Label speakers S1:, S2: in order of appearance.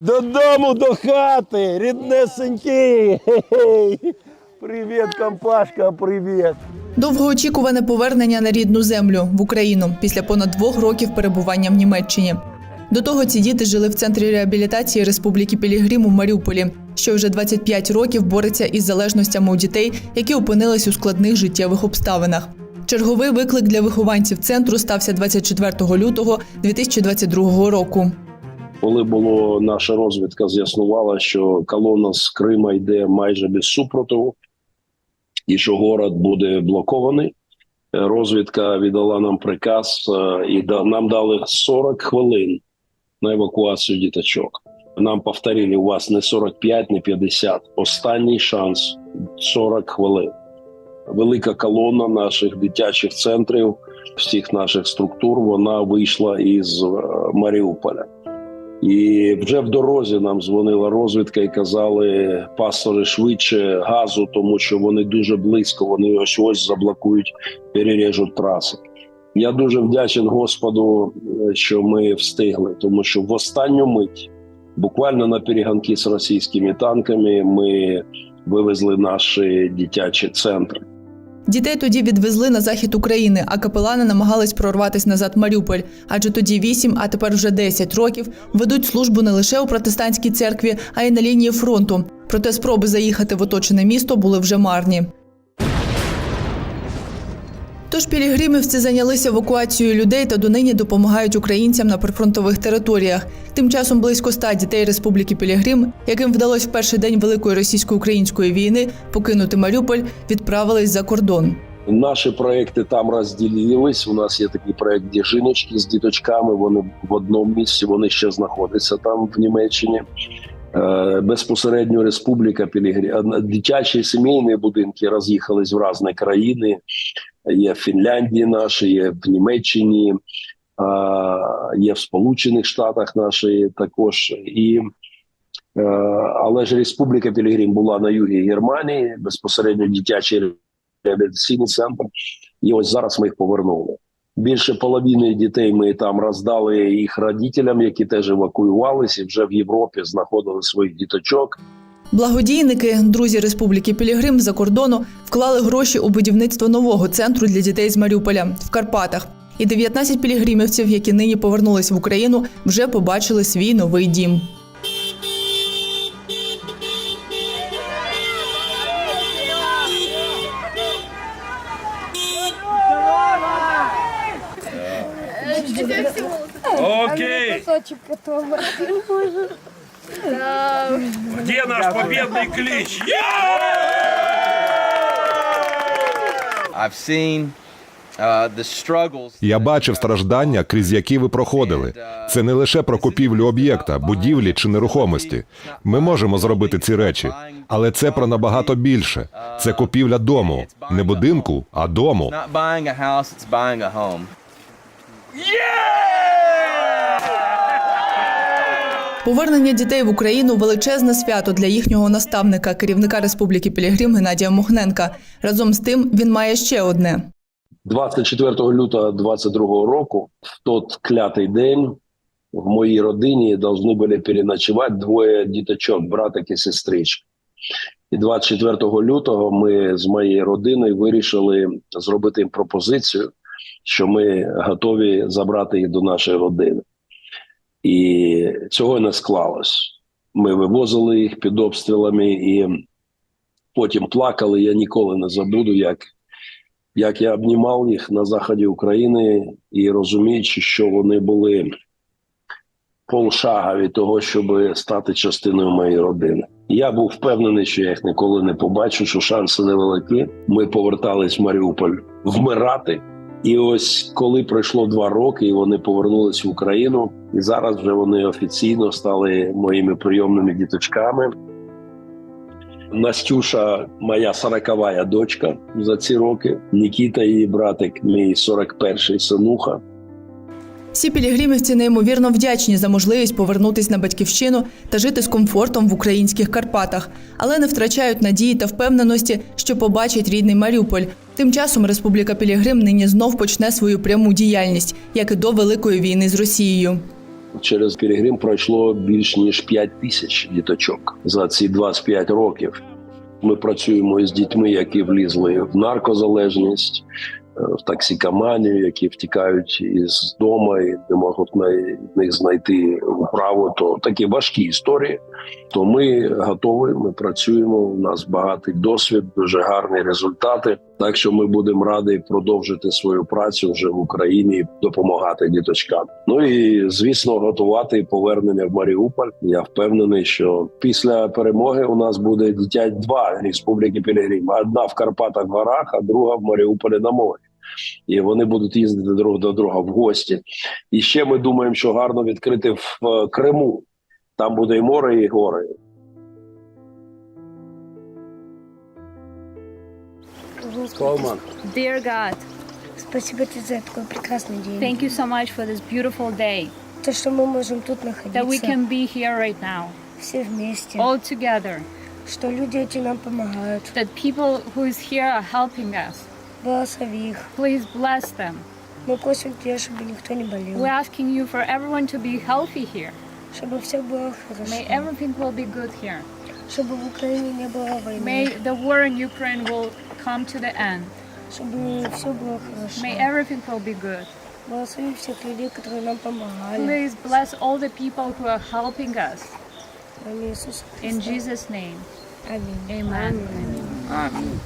S1: Додому до хати, ріднесенькі. Привіт, компашка, привіт.
S2: Довгоочікуване повернення на рідну землю в Україну після понад двох років перебування в Німеччині. До того ці діти жили в центрі реабілітації Республіки Пілігрим у Маріуполі, що вже 25 років бореться із залежностями у дітей, які опинились у складних життєвих обставинах. Черговий виклик для вихованців центру стався 24 лютого 2022 року.
S1: Коли було наша розвідка, з'ясувала, що колона з Крима йде майже без супротиву, і що город буде блокований. Е, Розвідка віддала нам приказ, е, і нам дали 40 хвилин на евакуацію діточок. Нам повторили, у вас не 45, не 50. Останній шанс 40 хвилин. Велика колона наших дитячих центрів, всіх наших структур, вона вийшла із е, Маріуполя. І вже в дорозі нам дзвонила розвідка і казали пастори швидше газу, тому що вони дуже близько, вони ось ось заблокують, переріжуть траси. Я дуже вдячен Господу, е, що ми встигли, тому що в останню мить, буквально на перегонки з російськими танками, ми вивезли наші дитячі центри.
S2: Дітей тоді відвезли на захід України, а капелани намагались прорватися назад Маріуполь. Адже тоді 8, а тепер вже 10 років ведуть службу не лише у протестантській церкві, а й на лінії фронту. Проте спроби заїхати в оточене місто були вже марні. Тож пілігримівці зайнялися евакуацією людей та донині допомагають українцям на прифронтових територіях. Тим часом близько ста дітей Республіки Пілігрим, яким вдалося в перший день великої російсько-української війни покинути Маріуполь, відправились за кордон.
S1: Наші проекти там розділились. У нас є такий проект, де жіночки з діточками. Вони в одному місці, вони ще знаходяться там в Німеччині. Е, Безпосередньо Республіка Пілігрі. Дитячі сімейні будинки роз'їхались в різні країни. Є в Фінляндії наші, є в Німеччині, є в Сполучених Штатах наші також. І Е, але ж Республіка Пілігрим була на югі Германії, безпосередньо дитячий реабілітаційний центр. І ось зараз ми їх повернули. Більше половини дітей ми там роздали їх родителям, які теж евакуювалися, вже в Європі знаходили своїх діточок.
S2: Благодійники, друзі Республіки Пілігрим за кордону вклали гроші у будівництво нового центру для дітей з Маріуполя в Карпатах. І 19 пілігримівців, які нині повернулись в Україну, вже побачили свій новий дім.
S3: Окей. Где наш победный клич?
S4: I've seen uh, the struggles.
S5: Я бачив страждання, крізь які ви проходили. Це не лише про купівлю об'єкта, будівлі чи нерухомості. Ми можемо зробити ці речі, але це про набагато більше. Це купівля дому, не будинку, а дому.
S4: Not
S2: Повернення дітей в Україну величезне свято для їхнього наставника, керівника Республіки Пілігрим Геннадія Мохненка. Разом з тим він має ще одне.
S1: 24 лютого 22 року, в тот клятий день, в моїй родині повинні були переночувати двоє діточок, братик і сестричка. І 24 лютого ми з моєю родиною вирішили зробити їм пропозицію, що ми готові забрати їх до нашої родини. І цього не склалось. Ми вивозили їх під обстрілами і потім плакали. Я ніколи не забуду, як як я обнімав їх на заході України і розуміючи, що вони були полшага від того, щоб стати частиною моєї родини. Я був впевнений, що я їх ніколи не побачу, що шанси невеликі. Ми повертались в Маріуполь вмирати. І ось коли пройшло два роки, і вони повернулись в Україну, і зараз вже вони офіційно стали моїми прийомними діточками. Настюша, моя сороковая дочка за ці роки. Нікіта, її братик, мій 41-й синуха.
S2: Всі пілігримівці неймовірно вдячні за можливість повернутись на батьківщину та жити з комфортом в українських Карпатах, але не втрачають надії та впевненості, що побачать рідний Маріуполь. Тим часом Республіка Пілігрим нині знов почне свою пряму діяльність, як і до Великої війни з Росією.
S1: через Пілігрим пройшло більш ніж 5 тисяч діточок за ці 25 років. Ми працюємо із дітьми, які влізли в наркозалежність, в токсикоманію, які втікають із дому і не можуть на них знайти управу. То такі важкі історії. То ми готові. Ми працюємо. У нас багатий досвід, дуже гарні результати. Так що ми будемо раді продовжити свою працю вже в Україні, допомагати діточкам. Ну і звісно, готувати повернення в Маріуполь. Я впевнений, що після перемоги у нас буде дитять два республіки Пілігрим. Одна в Карпатах горах, а друга в Маріуполі на морі І вони будуть їздити друг до друга в гості. І ще ми думаємо, що гарно відкрити в е, Криму. Там буде і море, і гори. Колман.
S6: Dear God,
S7: Спасибо тебе за такой прекрасный день.
S6: thank you so much for this beautiful day
S7: То, что мы можем тут
S6: that we
S7: находиться
S6: can be here right now,
S7: все вместе.
S6: all together.
S7: Что люди эти нам помогают.
S6: That people who is here are helping us.
S7: Благослови их.
S6: Please bless them.
S7: Мы просим тебя, чтобы никто не болел.
S6: We're asking you for everyone to be healthy here.
S7: Чтобы все было
S6: May
S7: хорошо.
S6: everything will be good here.
S7: Чтобы в Украине не было войны.
S6: May the war in Ukraine will come to the end.
S7: Чтобы все было хорошо.
S6: May everything will be good.
S7: Благослови всех людей, которые нам помогали.
S6: Please bless all the people who are helping us.
S7: Во имя Иисуса
S6: In
S7: Христа.
S6: Jesus' name.
S7: Аминь.
S6: Amen.